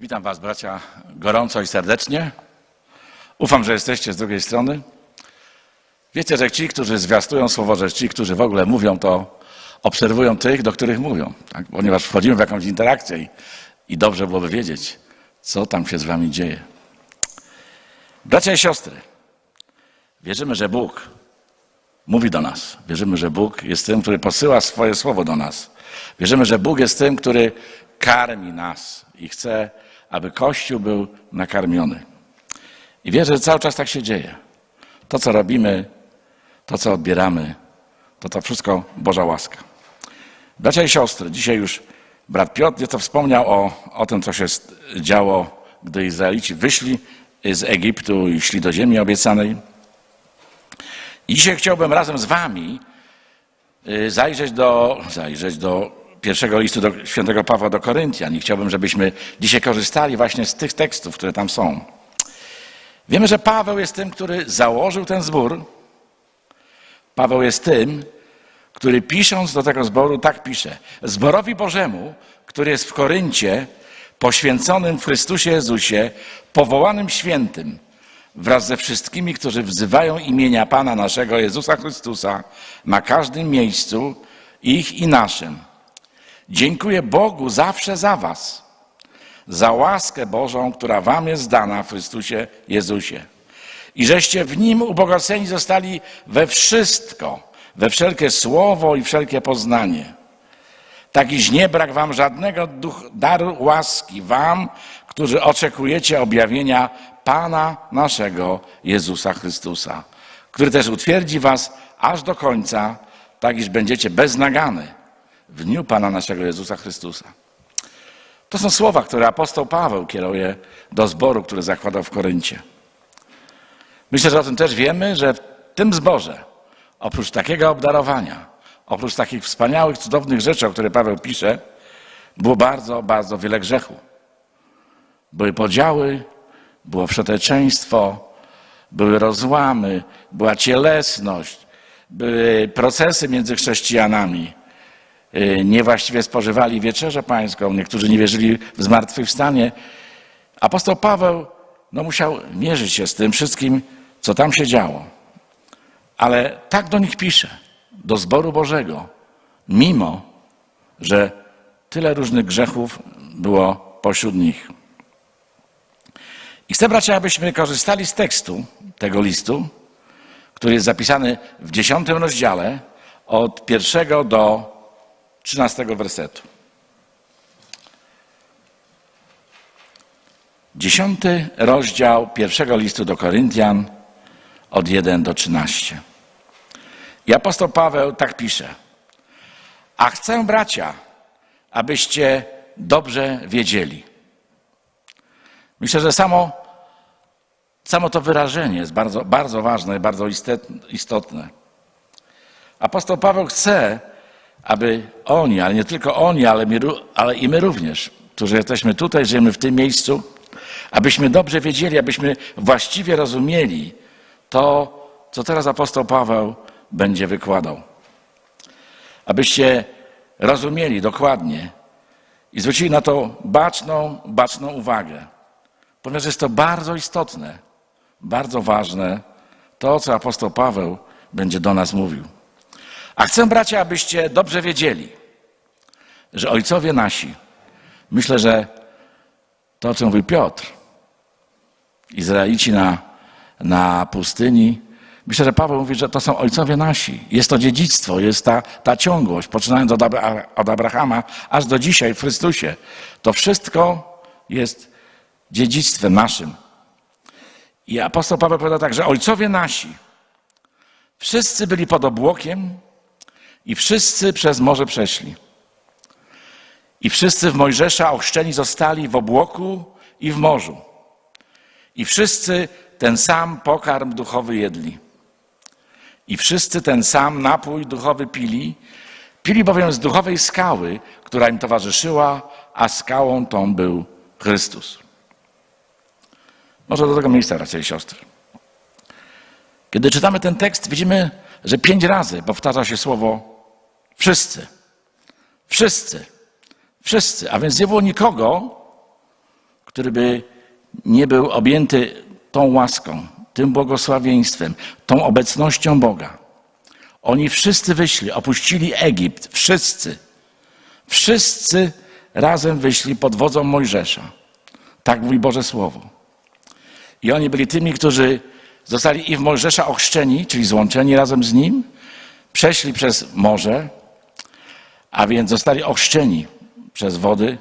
Witam Was, bracia, gorąco i serdecznie. Ufam, że jesteście z drugiej strony. Wiecie, że ci, którzy zwiastują słowo, że ci, którzy w ogóle mówią, to obserwują tych, do których mówią, tak? ponieważ wchodzimy w jakąś interakcję i, i dobrze byłoby wiedzieć, co tam się z Wami dzieje. Bracia i siostry, wierzymy, że Bóg mówi do nas. Wierzymy, że Bóg jest tym, który posyła swoje słowo do nas. Wierzymy, że Bóg jest tym, który karmi nas i chce, aby Kościół był nakarmiony. I wierzę, że cały czas tak się dzieje. To, co robimy, to, co odbieramy, to to wszystko Boża łaska. Bracia i siostry, dzisiaj już brat Piotr nieco wspomniał o, o tym, co się działo, gdy Izraelici wyszli z Egiptu i szli do ziemi obiecanej. I dzisiaj chciałbym razem z wami y, zajrzeć do, zajrzeć do pierwszego listu do świętego Pawła do Koryntian i chciałbym, żebyśmy dzisiaj korzystali właśnie z tych tekstów, które tam są. Wiemy, że Paweł jest tym, który założył ten zbór. Paweł jest tym, który pisząc do tego zboru tak pisze. Zborowi Bożemu, który jest w Koryncie, poświęconym w Chrystusie Jezusie, powołanym świętym, wraz ze wszystkimi, którzy wzywają imienia Pana naszego Jezusa Chrystusa na każdym miejscu, ich i naszym. Dziękuję Bogu zawsze za Was, za łaskę Bożą, która Wam jest dana w Chrystusie Jezusie. I żeście w Nim ubogaceni zostali we wszystko, we wszelkie słowo i wszelkie poznanie. Tak iż nie brak Wam żadnego duch, daru łaski, Wam, którzy oczekujecie objawienia Pana naszego Jezusa Chrystusa, który też utwierdzi Was aż do końca, tak iż będziecie beznagany w dniu Pana naszego Jezusa Chrystusa. To są słowa, które apostoł Paweł kieruje do zboru, który zakładał w Koryncie. Myślę, że o tym też wiemy, że w tym zborze, oprócz takiego obdarowania, oprócz takich wspaniałych, cudownych rzeczy, o które Paweł pisze, było bardzo, bardzo wiele grzechu. Były podziały, było wszeteczeństwo, były rozłamy, była cielesność, były procesy między chrześcijanami. Y, Niewłaściwie spożywali wieczerzę pańską, niektórzy nie wierzyli w zmartwychwstanie. Apostoł Paweł no, musiał mierzyć się z tym wszystkim, co tam się działo. Ale tak do nich pisze, do zboru Bożego, mimo że tyle różnych grzechów było pośród nich. I chcę, bracia, abyśmy korzystali z tekstu tego listu, który jest zapisany w dziesiątym rozdziale od pierwszego do trzynastego wersetu. Dziesiąty rozdział pierwszego listu do Koryntian od 1 do 13. I apostoł Paweł tak pisze. A chcę, bracia, abyście dobrze wiedzieli. Myślę, że samo, samo to wyrażenie jest bardzo, bardzo ważne i bardzo istotne. Apostoł Paweł chce, aby oni, ale nie tylko oni, ale, ale i my również, którzy jesteśmy tutaj, żyjemy w tym miejscu, abyśmy dobrze wiedzieli, abyśmy właściwie rozumieli to, co teraz apostoł Paweł będzie wykładał. Abyście rozumieli dokładnie i zwrócili na to baczną, baczną uwagę, ponieważ jest to bardzo istotne, bardzo ważne, to, co apostoł Paweł będzie do nas mówił. A chcę, bracia, abyście dobrze wiedzieli, że ojcowie nasi, myślę, że to, co mówi Piotr, Izraelici na, na pustyni, myślę, że Paweł mówi, że to są ojcowie nasi. Jest to dziedzictwo, jest ta, ta ciągłość, poczynając od, od Abrahama, aż do dzisiaj w Chrystusie. To wszystko jest dziedzictwem naszym. I apostoł Paweł powiada tak, że ojcowie nasi, wszyscy byli pod obłokiem, i wszyscy przez morze przeszli. I wszyscy w Mojżesza ochrzczeni zostali w obłoku i w morzu. I wszyscy ten sam pokarm duchowy jedli. I wszyscy ten sam napój duchowy pili. Pili bowiem z duchowej skały, która im towarzyszyła, a skałą tą był Chrystus. Może do tego miejsca, bracia i siostry. Kiedy czytamy ten tekst, widzimy, że pięć razy powtarza się słowo Wszyscy. Wszyscy. Wszyscy. A więc nie było nikogo, który by nie był objęty tą łaską, tym błogosławieństwem, tą obecnością Boga. Oni wszyscy wyszli, opuścili Egipt, wszyscy. Wszyscy razem wyszli pod wodzą Mojżesza. Tak mówi Boże Słowo. I oni byli tymi, którzy zostali i w Mojżesza ochrzczeni, czyli złączeni razem z nim, przeszli przez morze, a więc zostali ochrzczeni przez wody,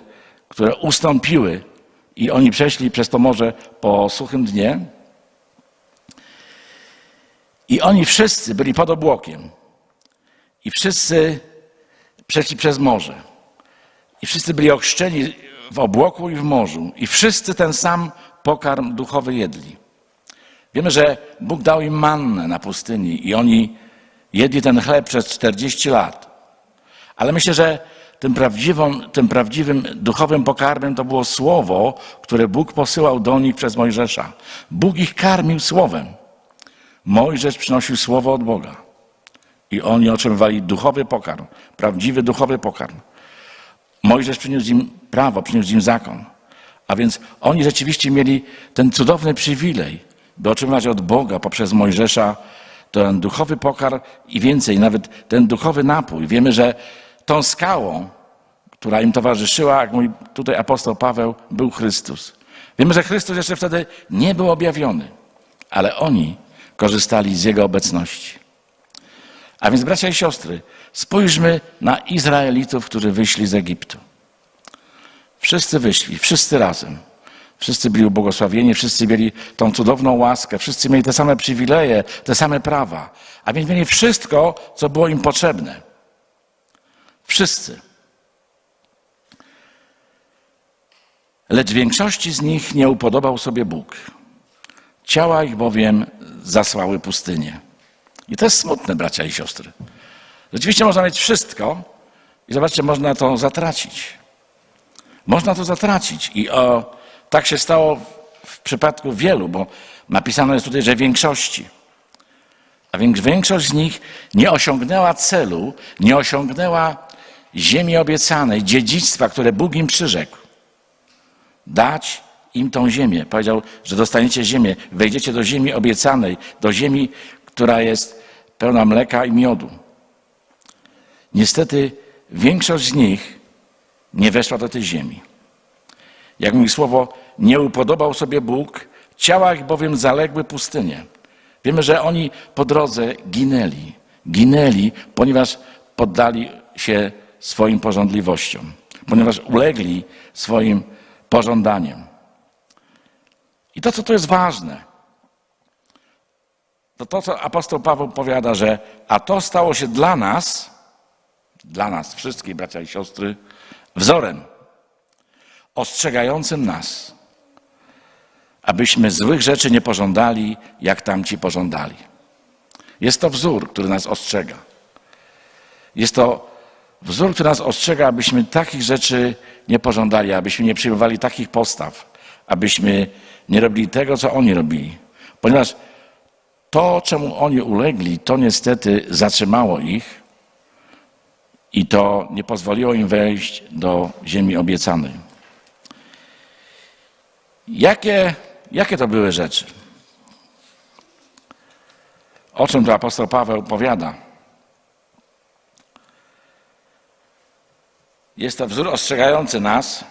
które ustąpiły i oni przeszli przez to morze po suchym dnie. I oni wszyscy byli pod obłokiem. I wszyscy przeszli przez morze. I wszyscy byli ochrzczeni w obłoku i w morzu. I wszyscy ten sam pokarm duchowy jedli. Wiemy, że Bóg dał im mannę na pustyni i oni jedli ten chleb przez 40 lat. Ale myślę, że tym, tym prawdziwym duchowym pokarmem to było słowo, które Bóg posyłał do nich przez Mojżesza. Bóg ich karmił słowem. Mojżesz przynosił słowo od Boga. I oni otrzymywali duchowy pokarm, prawdziwy duchowy pokarm. Mojżesz przyniósł im prawo, przyniósł im zakon. A więc oni rzeczywiście mieli ten cudowny przywilej, by otrzymywać od Boga poprzez Mojżesza ten duchowy pokarm i więcej, nawet ten duchowy napój. Wiemy, że tą skałą, która im towarzyszyła, jak mówi tutaj apostoł Paweł, był Chrystus. Wiemy, że Chrystus jeszcze wtedy nie był objawiony, ale oni korzystali z Jego obecności. A więc, bracia i siostry, spójrzmy na Izraelitów, którzy wyszli z Egiptu. Wszyscy wyszli, wszyscy razem. Wszyscy byli ubłogosławieni, wszyscy mieli tą cudowną łaskę, wszyscy mieli te same przywileje, te same prawa. A więc mieli wszystko, co było im potrzebne. Wszyscy. Lecz większości z nich nie upodobał sobie Bóg. Ciała ich bowiem zasłały pustynię. I to jest smutne, bracia i siostry. Rzeczywiście można mieć wszystko i zobaczcie, można to zatracić. Można to zatracić. I o, tak się stało w, przypadku wielu, bo napisano jest tutaj, że większości. A więc większość z nich nie osiągnęła celu, nie osiągnęła ziemi obiecanej, dziedzictwa, które Bóg im przyrzekł. Dać im tą ziemię. Powiedział, że dostaniecie ziemię, wejdziecie do ziemi obiecanej, do ziemi, która jest pełna mleka i miodu. Niestety większość z nich nie weszła do tej ziemi. Jak mówi słowo, nie upodobał sobie Bóg, ciała ich bowiem zaległy pustynię. Wiemy, że oni po drodze ginęli. Ginęli, ponieważ poddali się swoim pożądliwościom, ponieważ ulegli swoim pożądaniem. I to, co tu jest ważne, to to, co apostoł Paweł powiada, że a to stało się dla nas, dla nas wszystkich, bracia i siostry, wzorem ostrzegającym nas, abyśmy złych rzeczy nie pożądali, jak tamci pożądali. Jest to wzór, który nas ostrzega. Jest to wzór, który nas ostrzega, abyśmy takich rzeczy nie pożądali, abyśmy nie przyjmowali takich postaw, abyśmy nie robili tego, co oni robili. Ponieważ to, czemu oni ulegli, to niestety zatrzymało ich i to nie pozwoliło im wejść do ziemi obiecanej. Jakie, jakie to były rzeczy? O czym to apostoł Paweł powiada? Jest to wzór ostrzegający nas,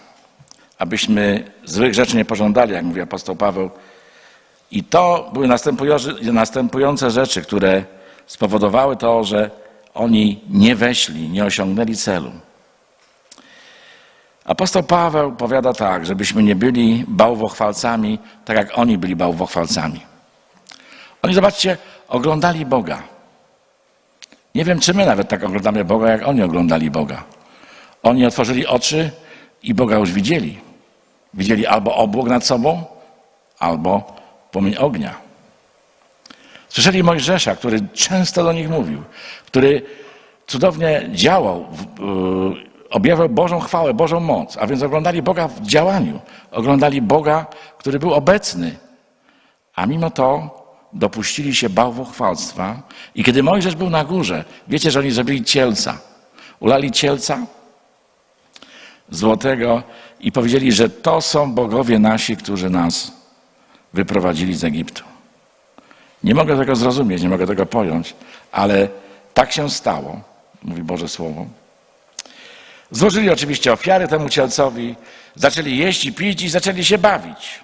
abyśmy złych rzeczy nie pożądali, jak mówi apostoł Paweł. I to były następujące rzeczy, które spowodowały to, że oni nie weszli, nie osiągnęli celu. Apostoł Paweł powiada tak, żebyśmy nie byli bałwochwalcami, tak jak oni byli bałwochwalcami. Oni, zobaczcie, oglądali Boga. Nie wiem, czy my nawet tak oglądamy Boga, jak oni oglądali Boga. Oni otworzyli oczy i Boga już widzieli. Widzieli albo obłok nad sobą, albo płomień ognia. Słyszeli Mojżesza, który często do nich mówił, który cudownie działał, objawiał Bożą chwałę, Bożą moc, a więc oglądali Boga w działaniu, oglądali Boga, który był obecny, a mimo to dopuścili się bałwochwalstwa i kiedy Mojżesz był na górze, wiecie, że oni zrobili cielca. Ulali cielca złotego i powiedzieli, że to są bogowie nasi, którzy nas wyprowadzili z Egiptu. Nie mogę tego zrozumieć, nie mogę tego pojąć, ale tak się stało, mówi Boże Słowo. Złożyli oczywiście ofiary temu cielcowi, zaczęli jeść i pić i zaczęli się bawić.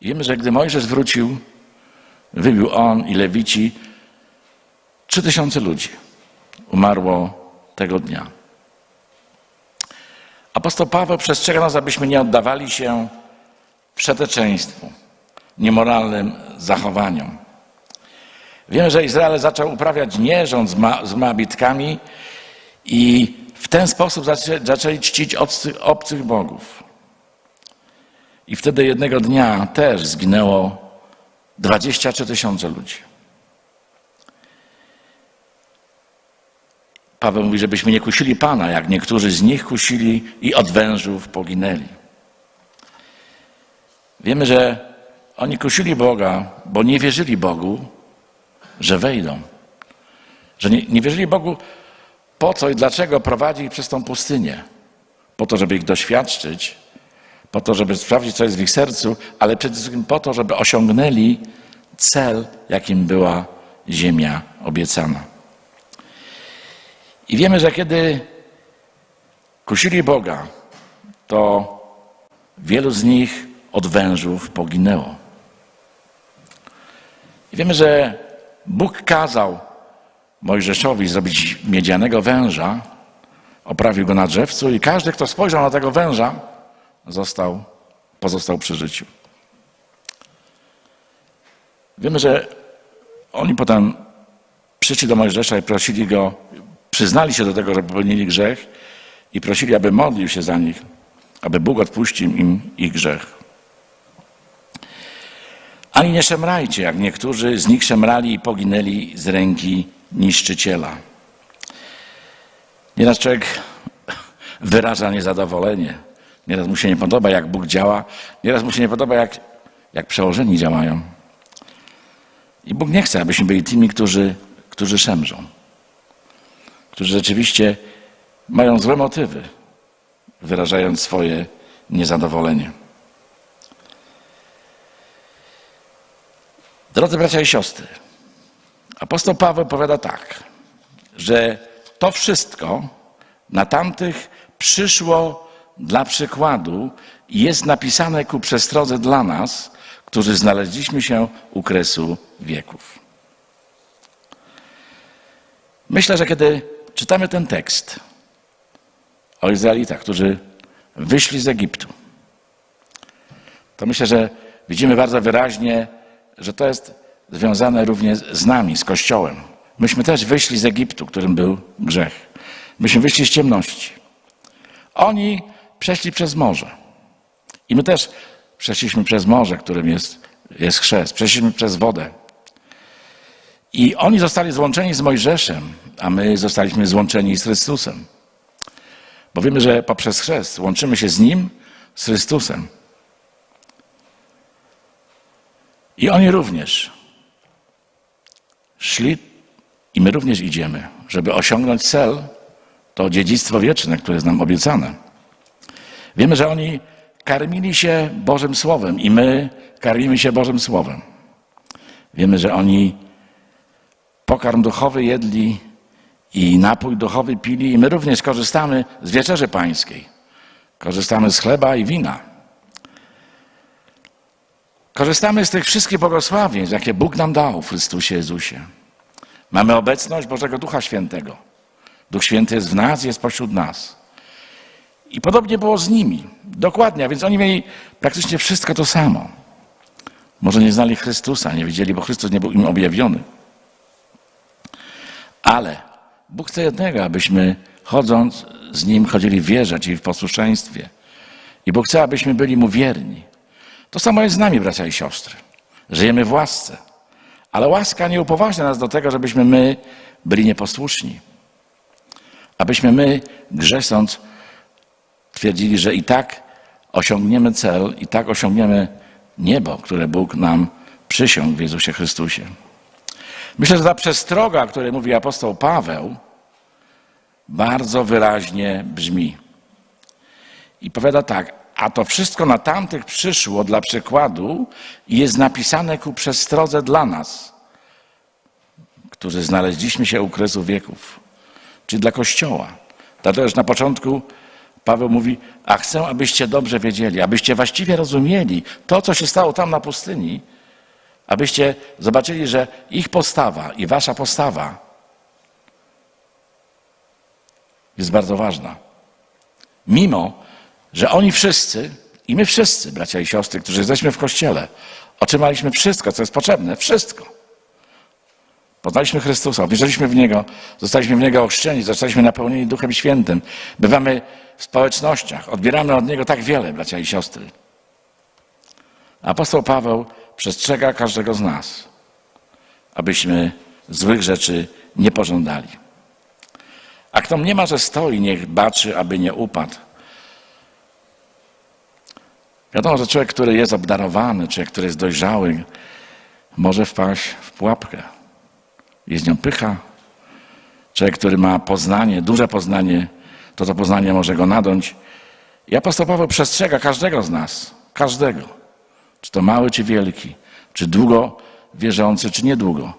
I wiemy, że gdy Mojżesz wrócił, wybił on i Lewici, trzy tysiące ludzi umarło tego dnia. Apostoł Paweł przestrzega nas, abyśmy nie oddawali się wszeteczeństwu, niemoralnym zachowaniom. Wiemy, że Izrael zaczął uprawiać nierząd z, ma, z i w ten sposób zaczę, zaczęli czcić obcych, obcych bogów. I wtedy jednego dnia też zginęło 23 tysiące ludzi. Paweł mówi, żebyśmy nie kusili Pana, jak niektórzy z nich kusili i od wężów poginęli. Wiemy, że oni kusili Boga, bo nie wierzyli Bogu, że wejdą. Że nie, nie wierzyli Bogu po co i dlaczego prowadzi ich przez tą pustynię. Po to, żeby ich doświadczyć, po to, żeby sprawdzić, co jest w ich sercu, ale przede wszystkim po to, żeby osiągnęli cel, jakim była ziemia obiecana. I wiemy, że kiedy kusili Boga, to wielu z nich od wężów poginęło. I wiemy, że Bóg kazał Mojżeszowi zrobić miedzianego węża, oprawił go na drzewcu i każdy, kto spojrzał na tego węża, został, pozostał przy życiu. Wiemy, że oni potem przyszli do Mojżesza i prosili go, przyznali się do tego, że popełnili grzech i prosili, aby modlił się za nich, aby Bóg odpuścił im ich grzech. Ani nie szemrajcie, jak niektórzy z nich szemrali i poginęli z ręki niszczyciela. Nieraz człowiek wyraża niezadowolenie. Nieraz mu się nie podoba, jak Bóg działa. Nieraz mu się nie podoba, jak, jak przełożeni działają. I Bóg nie chce, abyśmy byli tymi, którzy, którzy szemrzą. Którzy rzeczywiście mają złe motywy, wyrażając swoje niezadowolenie. Drodzy bracia i siostry, apostoł Paweł powiada tak, że to wszystko na tamtych przyszło dla przykładu i jest napisane ku przestrodze dla nas, którzy znaleźliśmy się u kresu wieków. Myślę, że kiedy czytamy ten tekst o Izraelitach, którzy wyszli z Egiptu, to myślę, że widzimy bardzo wyraźnie, że to jest związane również z nami, z Kościołem. Myśmy też wyszli z Egiptu, którym był grzech. Myśmy wyszli z ciemności. Oni przeszli przez morze. I my też przeszliśmy przez morze, którym jest, jest chrzest. Przeszliśmy przez wodę. I oni zostali złączeni z Mojżeszem, a my zostaliśmy złączeni z Chrystusem. Bo wiemy, że poprzez chrzest łączymy się z Nim, z Chrystusem. I oni również szli i my również idziemy, żeby osiągnąć cel, to dziedzictwo wieczne, które jest nam obiecane. Wiemy, że oni karmili się Bożym Słowem i my karmimy się Bożym Słowem. Wiemy, że oni pokarm duchowy jedli i napój duchowy pili i my również korzystamy z wieczerzy pańskiej. Korzystamy z chleba i wina. Korzystamy z tych wszystkich błogosławień, jakie Bóg nam dał w Chrystusie Jezusie. Mamy obecność Bożego Ducha Świętego. Duch Święty jest w nas, jest pośród nas. I podobnie było z nimi. Dokładnie, a więc oni mieli praktycznie wszystko to samo. Może nie znali Chrystusa, nie wiedzieli, bo Chrystus nie był im objawiony. Ale Bóg chce jednego, abyśmy chodząc z Nim chodzili w wierze, czyli w posłuszeństwie. I Bóg chce, abyśmy byli Mu wierni. To samo jest z nami, bracia i siostry. Żyjemy w łasce. Ale łaska nie upoważnia nas do tego, żebyśmy my byli nieposłuszni. Abyśmy my, grzesząc, twierdzili, że i tak osiągniemy cel, i tak osiągniemy niebo, które Bóg nam przysiągł w Jezusie Chrystusie. Myślę, że ta przestroga, o której mówi apostoł Paweł, bardzo wyraźnie brzmi. I powiada tak, a to wszystko na tamtych przyszło dla przykładu i jest napisane ku przestrodze dla nas, którzy znaleźliśmy się u kresu wieków, czyli dla Kościoła. Dlatego już na początku Paweł mówi, a chcę, abyście dobrze wiedzieli, abyście właściwie rozumieli to, co się stało tam na pustyni, abyście zobaczyli, że ich postawa i wasza postawa jest bardzo ważna. Mimo, że oni wszyscy i my wszyscy, bracia i siostry, którzy jesteśmy w Kościele, otrzymaliśmy wszystko, co jest potrzebne, wszystko. Poznaliśmy Chrystusa, wierzyliśmy w Niego, zostaliśmy w Niego ochrzczeni, zostaliśmy napełnieni Duchem Świętym. Bywamy w społecznościach, odbieramy od Niego tak wiele, bracia i siostry. Apostoł Paweł przestrzega każdego z nas, abyśmy złych rzeczy nie pożądali. A kto mniema, że stoi, niech baczy, aby nie upadł. Wiadomo, że człowiek, który jest obdarowany, człowiek, który jest dojrzały, może wpaść w pułapkę. Jest nią pycha. Człowiek, który ma poznanie, duże poznanie, to to poznanie może go nadąć. I apostoł Paweł przestrzega każdego z nas, każdego, czy to mały, czy wielki, czy długo wierzący, czy niedługo,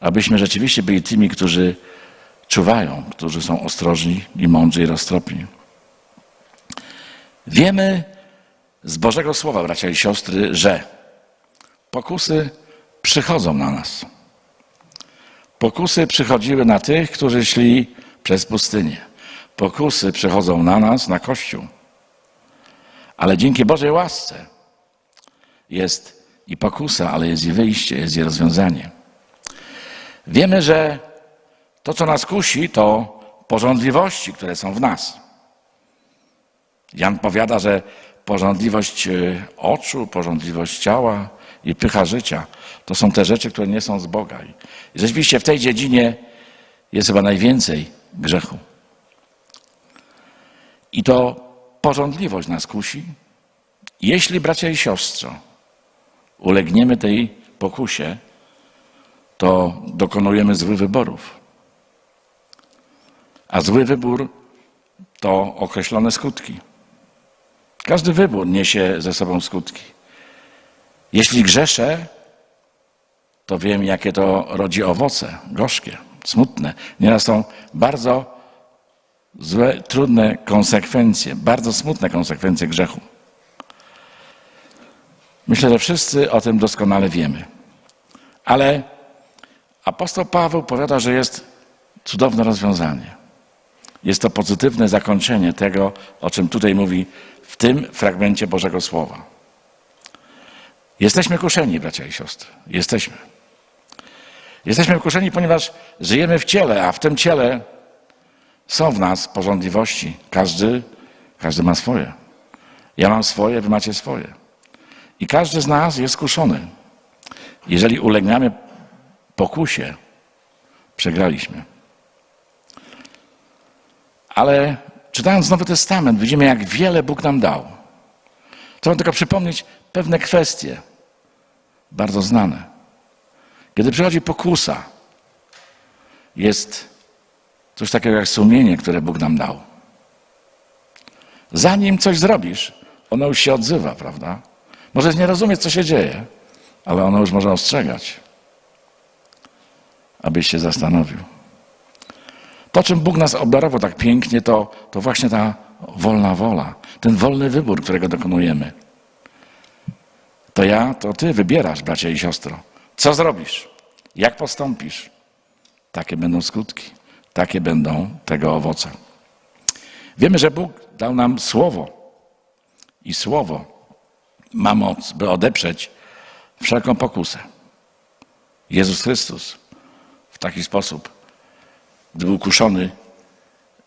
abyśmy rzeczywiście byli tymi, którzy czuwają, którzy są ostrożni i mądrzy i roztropni. Wiemy z Bożego Słowa, bracia i siostry, że pokusy przychodzą na nas. Pokusy przychodziły na tych, którzy szli przez pustynię. Pokusy przychodzą na nas, na Kościół. Ale dzięki Bożej łasce jest i pokusa, ale jest i wyjście, jest i rozwiązanie. Wiemy, że to, co nas kusi, to porządliwości, które są w nas. Jan powiada, że porządliwość e, oczu, porządliwość ciała i pycha życia to są te rzeczy, które nie są z Boga. I rzeczywiście w tej dziedzinie jest chyba najwięcej grzechu. I to porządliwość nas kusi. Jeśli, bracia i siostro, ulegniemy tej pokusie, to dokonujemy złych wyborów. A zły wybór to określone skutki. Każdy wybór niesie ze sobą skutki. Jeśli grzeszę, to wiem, jakie to rodzi owoce, gorzkie, smutne. Nieraz są bardzo złe, trudne konsekwencje, bardzo smutne konsekwencje grzechu. Myślę, że wszyscy o tym doskonale wiemy. Ale apostoł Paweł powiada, że jest cudowne rozwiązanie. Jest to pozytywne zakończenie tego, o czym tutaj mówi w tym fragmencie Bożego Słowa. Jesteśmy kuszeni, bracia i siostry. Jesteśmy. Jesteśmy kuszeni, ponieważ żyjemy w ciele, a w tym ciele są w nas porządliwości. Każdy, każdy ma swoje. Ja mam swoje, wy macie swoje. I każdy z nas jest kuszony. Jeżeli ulegniemy pokusie, przegraliśmy. Ale czytając Nowy Testament, widzimy, jak wiele Bóg nam dał. Trzeba tylko przypomnieć pewne kwestie, bardzo znane. Kiedy przychodzi pokusa, jest coś takiego jak sumienie, które Bóg nam dał. Zanim coś zrobisz, ono już się odzywa, prawda? Możesz nie rozumieć, co się dzieje, ale ono już może ostrzegać, abyś się zastanowił. To, czym Bóg nas obdarował tak pięknie, to, to właśnie ta wolna wola, ten wolny wybór, którego dokonujemy. To ja, to ty wybierasz, bracia i siostro. Co zrobisz? Jak postąpisz? Takie będą skutki, takie będą tego owoce. Wiemy, że Bóg dał nam słowo i słowo ma moc, by odeprzeć wszelką pokusę. Jezus Chrystus w taki sposób gdy był kuszony,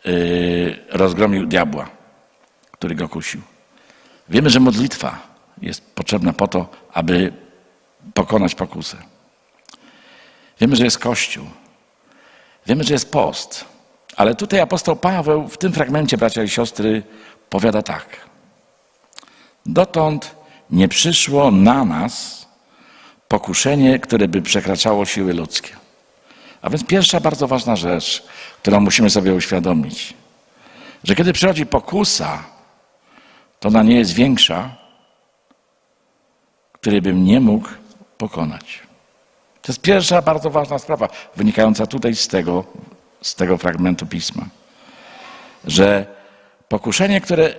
yy, rozgromił diabła, który go kusił. Wiemy, że modlitwa jest potrzebna po to, aby pokonać pokusę. Wiemy, że jest Kościół. Wiemy, że jest post. Ale tutaj apostoł Paweł w tym fragmencie, bracia i siostry, powiada tak. Dotąd nie przyszło na nas pokuszenie, które by przekraczało siły ludzkie. A więc pierwsza bardzo ważna rzecz, którą musimy sobie uświadomić, że kiedy przychodzi pokusa, to ona nie jest większa, której bym nie mógł pokonać. To jest pierwsza bardzo ważna sprawa, wynikająca tutaj z tego, z tego fragmentu pisma. Że pokuszenie, które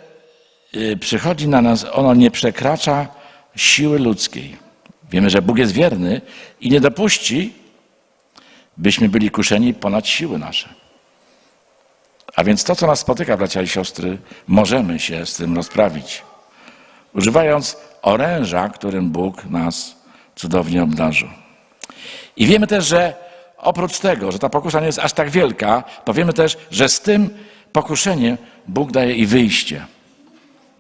przychodzi na nas, ono nie przekracza siły ludzkiej. Wiemy, że Bóg jest wierny i nie dopuści, byśmy byli kuszeni ponad siły nasze. A więc to, co nas spotyka, bracia i siostry, możemy się z tym rozprawić. Używając oręża, którym Bóg nas cudownie obdarzył. I wiemy też, że oprócz tego, że ta pokusa nie jest aż tak wielka, to wiemy też, że z tym pokuszeniem Bóg daje i wyjście.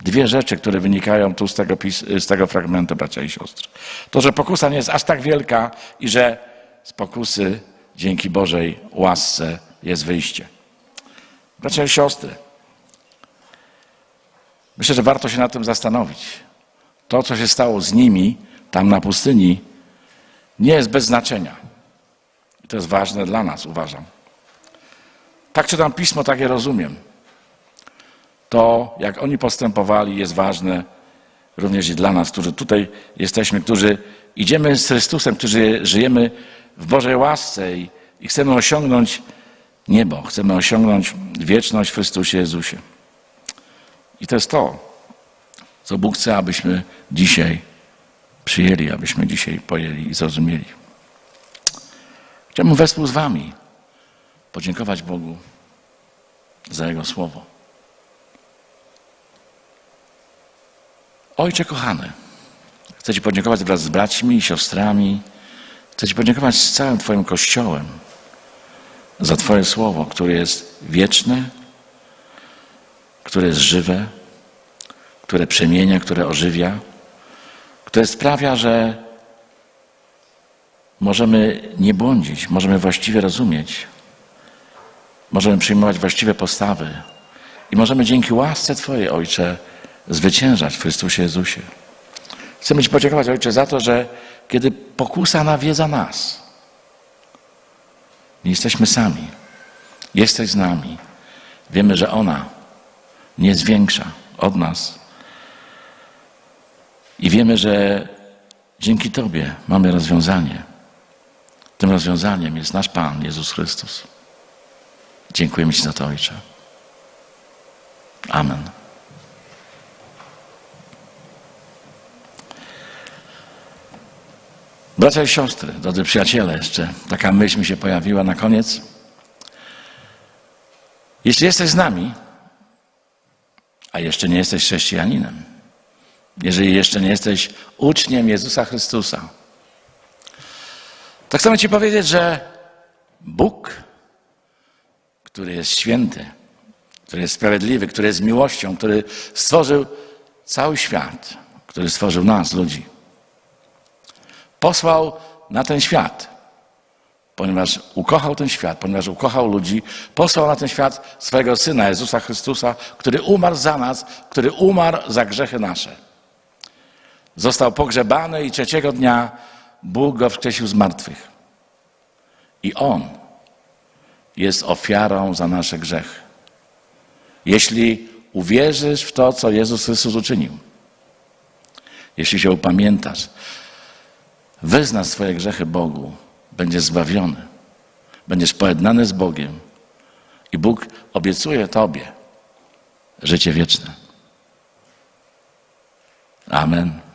Dwie rzeczy, które wynikają tu z tego, z tego fragmentu, bracia i siostry. To, że pokusa nie jest aż tak wielka i że z pokusy dzięki Bożej łasce jest wyjście. Bracia i siostry, myślę, że warto się nad tym zastanowić. To, co się stało z nimi tam na pustyni, nie jest bez znaczenia. I to jest ważne dla nas, uważam. Tak czytam pismo, tak je rozumiem. To, jak oni postępowali, jest ważne również i dla nas, którzy tutaj jesteśmy, którzy idziemy z Chrystusem, którzy żyjemy w Bożej łasce i, i chcemy osiągnąć niebo, chcemy osiągnąć wieczność w Chrystusie Jezusie. I to jest to, co Bóg chce, abyśmy dzisiaj przyjęli, abyśmy dzisiaj pojęli i zrozumieli. Chciałbym wespół z Wami podziękować Bogu za Jego słowo. Ojcze kochany, chcę Ci podziękować wraz z braćmi i siostrami. Chcę Ci podziękować z całym Twoim Kościołem za Twoje słowo, które jest wieczne, które jest żywe, które przemienia, które ożywia, które sprawia, że możemy nie błądzić, możemy właściwie rozumieć, możemy przyjmować właściwe postawy i możemy dzięki łasce Twojej, Ojcze, zwyciężać w Chrystusie Jezusie. Chcemy Ci podziękować, Ojcze, za to, że kiedy pokusa nawiedza nas, nie jesteśmy sami. Jesteś z nami. Wiemy, że ona nie jest większa od nas. I wiemy, że dzięki Tobie mamy rozwiązanie. Tym rozwiązaniem jest nasz Pan, Jezus Chrystus. Dziękujemy Ci za to, Ojcze. Amen. Bracia i siostry, drodzy przyjaciele, jeszcze taka myśl mi się pojawiła na koniec. Jeśli jesteś z nami, a jeszcze nie jesteś chrześcijaninem, jeżeli jeszcze nie jesteś uczniem Jezusa Chrystusa, to chcemy Ci powiedzieć, że Bóg, który jest święty, który jest sprawiedliwy, który jest miłością, który stworzył cały świat, który stworzył nas, ludzi, posłał na ten świat, ponieważ ukochał ten świat, ponieważ ukochał ludzi, posłał na ten świat swojego Syna, Jezusa Chrystusa, który umarł za nas, który umarł za grzechy nasze. Został pogrzebany i trzeciego dnia Bóg go wskrzesił z martwych. I On jest ofiarą za nasze grzechy. Jeśli uwierzysz w to, co Jezus Chrystus uczynił, jeśli się upamiętasz, wyznasz swoje grzechy Bogu, będziesz zbawiony, będziesz pojednany z Bogiem i Bóg obiecuje Tobie życie wieczne. Amen.